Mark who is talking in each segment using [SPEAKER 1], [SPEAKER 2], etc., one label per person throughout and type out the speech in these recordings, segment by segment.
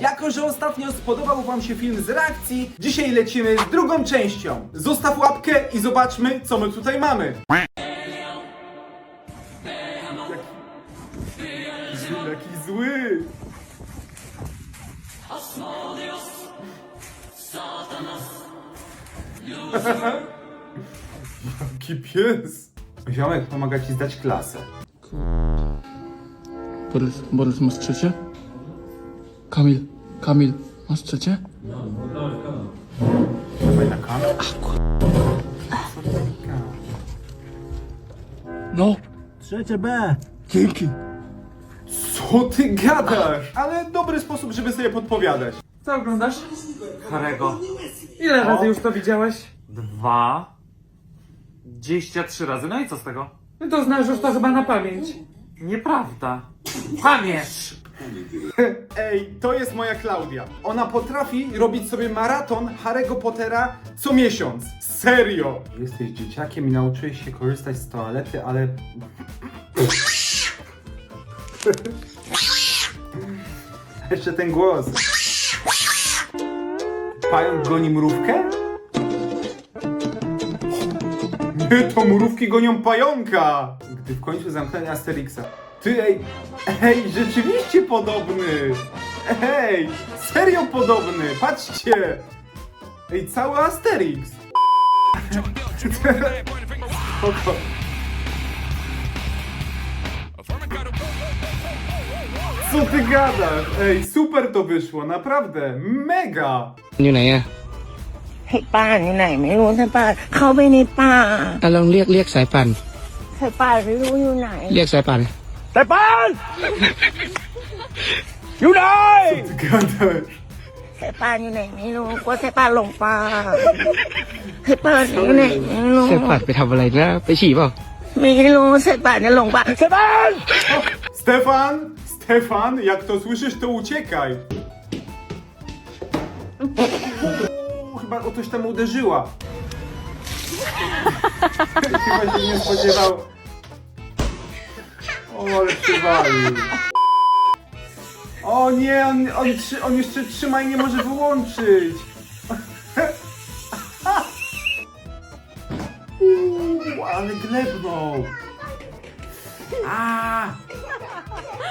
[SPEAKER 1] Jako, że ostatnio spodobał wam się film z reakcji, dzisiaj lecimy z drugą częścią. Zostaw łapkę i zobaczmy, co my tutaj mamy. Jaki, zły. Jaki pies. Ziomek pomaga ci zdać klasę.
[SPEAKER 2] Borys, Borys masz trzecie? Kamil, Kamil, masz trzecie? No,
[SPEAKER 3] Trzecie B.
[SPEAKER 2] dzięki.
[SPEAKER 1] Co ty gadasz? Ale dobry sposób, żeby sobie podpowiadać.
[SPEAKER 4] Co oglądasz?
[SPEAKER 5] Karego.
[SPEAKER 4] Ile razy już to widziałeś?
[SPEAKER 5] Dwa. 23 razy. No i co z tego?
[SPEAKER 4] No to znasz już to chyba na pamięć.
[SPEAKER 5] Nieprawda. Kłamiesz!
[SPEAKER 1] Ej, to jest moja Klaudia. Ona potrafi robić sobie maraton Harry'ego Pottera co miesiąc. Serio! Jesteś dzieciakiem i nauczyłeś się korzystać z toalety, ale... Jeszcze ten głos. Pająk goni mrówkę? Ty, to murówki gonią pająka! Gdy w końcu zamknęli Asterixa. Ty, ej, ej, rzeczywiście podobny! Ej, serio podobny, patrzcie! Ej, cały Asterix! Spoko. Co ty gadasz? Ej, super to wyszło, naprawdę, mega!
[SPEAKER 2] Nie, nie, nie.
[SPEAKER 6] ให้ป้าอยู่ไหน ไม่รู้ใช่ป้าเข้าไปในป่า
[SPEAKER 2] อะลองเรียกเรียกสายป่าน
[SPEAKER 6] ใช่ป้าไม่รู้อยู่ไหน
[SPEAKER 2] เรียกสายป่าน
[SPEAKER 3] แต่ปานอยู่ไหน
[SPEAKER 1] Ty gadasz?
[SPEAKER 6] ใช่ป้าอยู่ไหนไม่รู้กลัวใช่ป้าหลงป่าใช่ป้าอยู่ไหนไม่รู้
[SPEAKER 2] สายป่านไปทำอะไรนะ ไปฉี่เปล่า
[SPEAKER 6] ไม่รู้ใช่ป้าจะหลงป่า
[SPEAKER 3] แต่ปาน
[SPEAKER 1] Stefan, Stefan, jak to słyszysz, to uciekaj. O coś tam uderzyła. chyba się nie spodziewał. O, ale przywalił. O nie, on, on, trzy- on jeszcze trzyma i nie może wyłączyć. Uuu, ale glebnął. A!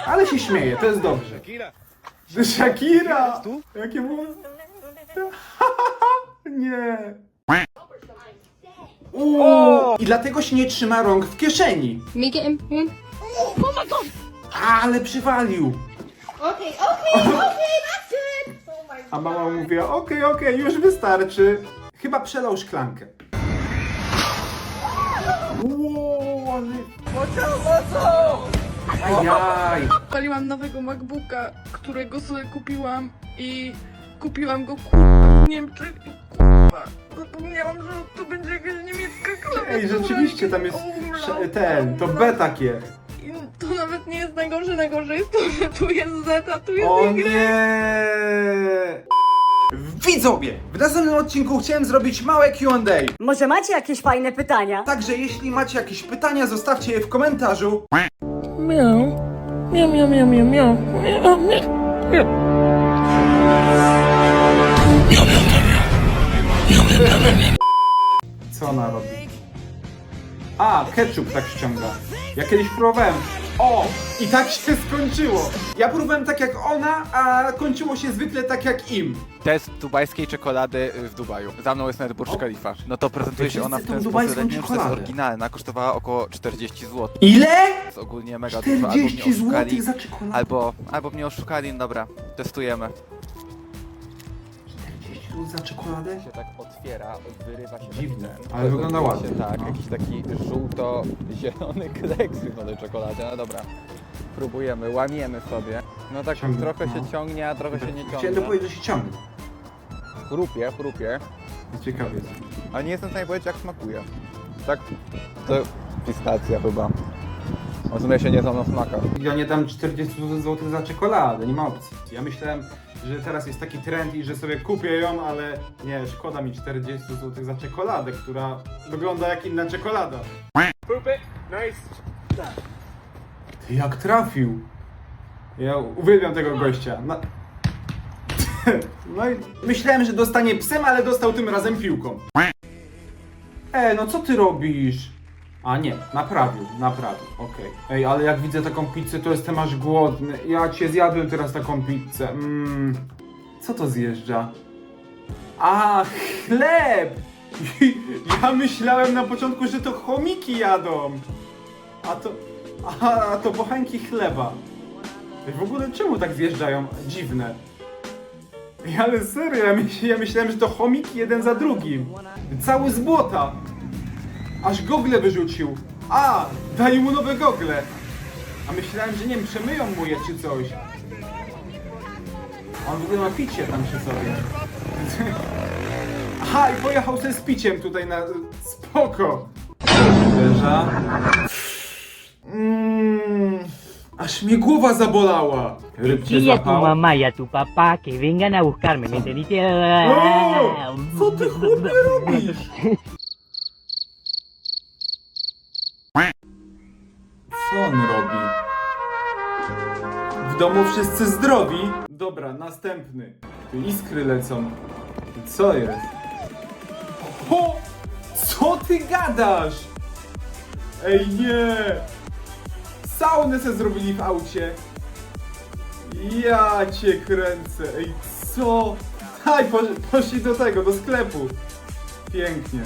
[SPEAKER 1] Ale się śmieje, to jest dobrze. Shakira! Jakie było? Nie. Uuu, I dlatego się nie trzyma rąk w kieszeni.
[SPEAKER 7] In.
[SPEAKER 1] Ale przywalił.
[SPEAKER 7] Okay, okay, okay, that's good.
[SPEAKER 1] A mama mówiła, okej, okej, już wystarczy. Chyba przelał szklankę. Uuu, ale... Ajaj.
[SPEAKER 8] Paliłam nowego MacBooka, którego sobie kupiłam i kupiłam go kurwa w Niemczech i kurwa zapomniałam, że to będzie jakaś niemiecka klawiatura.
[SPEAKER 1] Ej, rzeczywiście tam jest sz- ten, to B takie.
[SPEAKER 8] I to nawet nie jest najgorsze, najgorsze jest to, że tu jest Z, a tu jest
[SPEAKER 1] O
[SPEAKER 8] Y.
[SPEAKER 1] nie! Widzowie! W następnym odcinku chciałem zrobić małe Q&A.
[SPEAKER 9] Może macie jakieś fajne pytania?
[SPEAKER 1] Także jeśli macie jakieś pytania, zostawcie je w komentarzu.
[SPEAKER 8] Miau. Miau, miau, miau, miau, miau. Miau, miau.
[SPEAKER 1] Co ona robi? A, ketchup tak ściąga. Ja kiedyś próbowałem. O! I tak się skończyło. Ja próbowałem tak jak ona, a kończyło się zwykle tak jak im.
[SPEAKER 10] Test dubajskiej czekolady y, w Dubaju. Za mną jest nawet Burj Khalifa. No to prezentuje się ona w ten sposób,
[SPEAKER 1] dubajską
[SPEAKER 10] ale nie wiem, czy to jest
[SPEAKER 1] czekoladę.
[SPEAKER 10] oryginalna. Kosztowała około 40 zł.
[SPEAKER 1] Ile?
[SPEAKER 10] To jest ogólnie mega dużo. Albo mnie
[SPEAKER 1] 40 zł
[SPEAKER 10] oszukali,
[SPEAKER 1] za czekoladę.
[SPEAKER 10] albo, albo mnie oszukali, dobra, testujemy.
[SPEAKER 1] 40 zł za czekoladę?
[SPEAKER 10] się tak otwiera, wyrywa się
[SPEAKER 1] Dziwne,
[SPEAKER 10] taki ten.
[SPEAKER 1] ale wygląda ładnie.
[SPEAKER 10] Się, tak,
[SPEAKER 1] No.
[SPEAKER 10] jakiś taki żółto-zielony kleksyk na tej czekoladzie. No dobra, próbujemy, łamiemy sobie. No tak
[SPEAKER 1] Ciągnie,
[SPEAKER 10] trochę się
[SPEAKER 1] no.
[SPEAKER 10] ciągnie, a trochę się nie
[SPEAKER 1] Chciałem
[SPEAKER 10] ciągnie.
[SPEAKER 1] dopowiedzieć, że się ciągnie.
[SPEAKER 10] Chrupie, chrupie.
[SPEAKER 1] Ciekawie.
[SPEAKER 10] Ale nie jestem w stanie powiedzieć jak smakuje. Tak? To pistacja chyba. O sumie się nie znam na smakach.
[SPEAKER 1] Ja nie dam 40 zł za czekoladę, nie ma opcji. Ja myślałem, że teraz jest taki trend i że sobie kupię ją, ale nie, szkoda mi 40 zł za czekoladę, która wygląda jak inna czekolada. Ty jak trafił. Ja uwielbiam tego gościa. Na... No i myślałem, że dostanie psem, ale dostał tym razem piłką. E, no co ty robisz? A nie, naprawił, naprawił, okej. Ej, ale jak widzę taką pizzę, to jestem aż głodny. Ja cię zjadłem teraz taką pizzę. Mmm. Co to zjeżdża? A, chleb! Ja myślałem na początku, że to chomiki jadą. A to... A, a to bochenki chleba. Ej, W ogóle czemu tak zjeżdżają? Dziwne. Ej, ale serio, ja, ja myślałem, że to chomiki jeden za drugim. Cały z błota. Aż gogle wyrzucił. A, dali mu nowe gogle. A myślałem, że nie wiem, przemyją mu je czy coś. On w ogóle ma picie tam przy sobie. Aha, i pojechał sobie z piciem tutaj na... Spoko. Uderza. Mm, aż mnie głowa zabolała. Rybcie
[SPEAKER 3] Dile a tu
[SPEAKER 1] zapał.
[SPEAKER 3] mamá y a tu papá que vengan a buscarme, ¿me entendiste?
[SPEAKER 1] O, co ty chłopie robisz? W domu wszyscy zdrowi? Dobra, następny. Iskry lecą. Co jest? O! Co ty gadasz? Ej nie! Saunę se zrobili w aucie. Ja cię kręcę. Ej, co? Daj, posz, poszli do tego, do sklepu. Pięknie.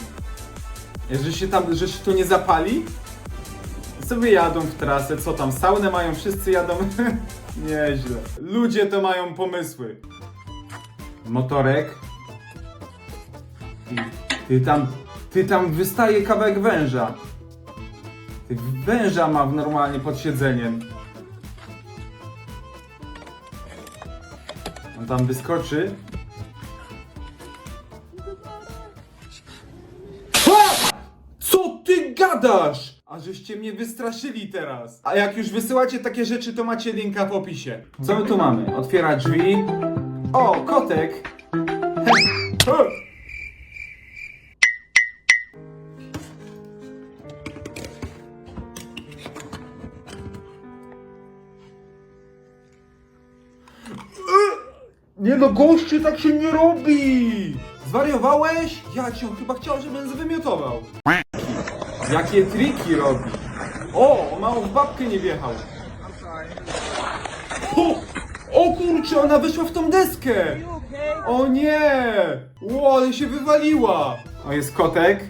[SPEAKER 1] Że się tam, że się to nie zapali? Sobie jadą w trasę, co tam, saunę mają, wszyscy jadą. Nieźle. Ludzie to mają pomysły. Motorek. Ty, tam, ty tam wystaje kawałek węża. Ty węża ma normalnie pod siedzeniem. On tam wyskoczy. Co ty gadasz? A żeście mnie wystraszyli teraz. A jak już wysyłacie takie rzeczy, to macie linka w opisie. Co my tu mamy? Otwiera drzwi. O, kotek. O! Nie no, gościu, tak się nie robi! Zwariowałeś? Ja cię, chyba chciał, żebym zwymiotował. Jakie triki robi? O, o małą w babkę nie wjechał. O, o kurczę, ona wyszła w tą deskę! O nie! Ło, ale się wywaliła! O, jest kotek.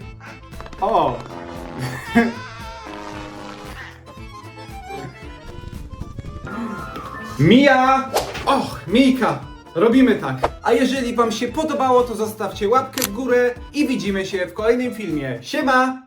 [SPEAKER 1] O! Mija! Och, Mijka! Robimy tak. A jeżeli wam się podobało, to zostawcie łapkę w górę i widzimy się w kolejnym filmie. Siema!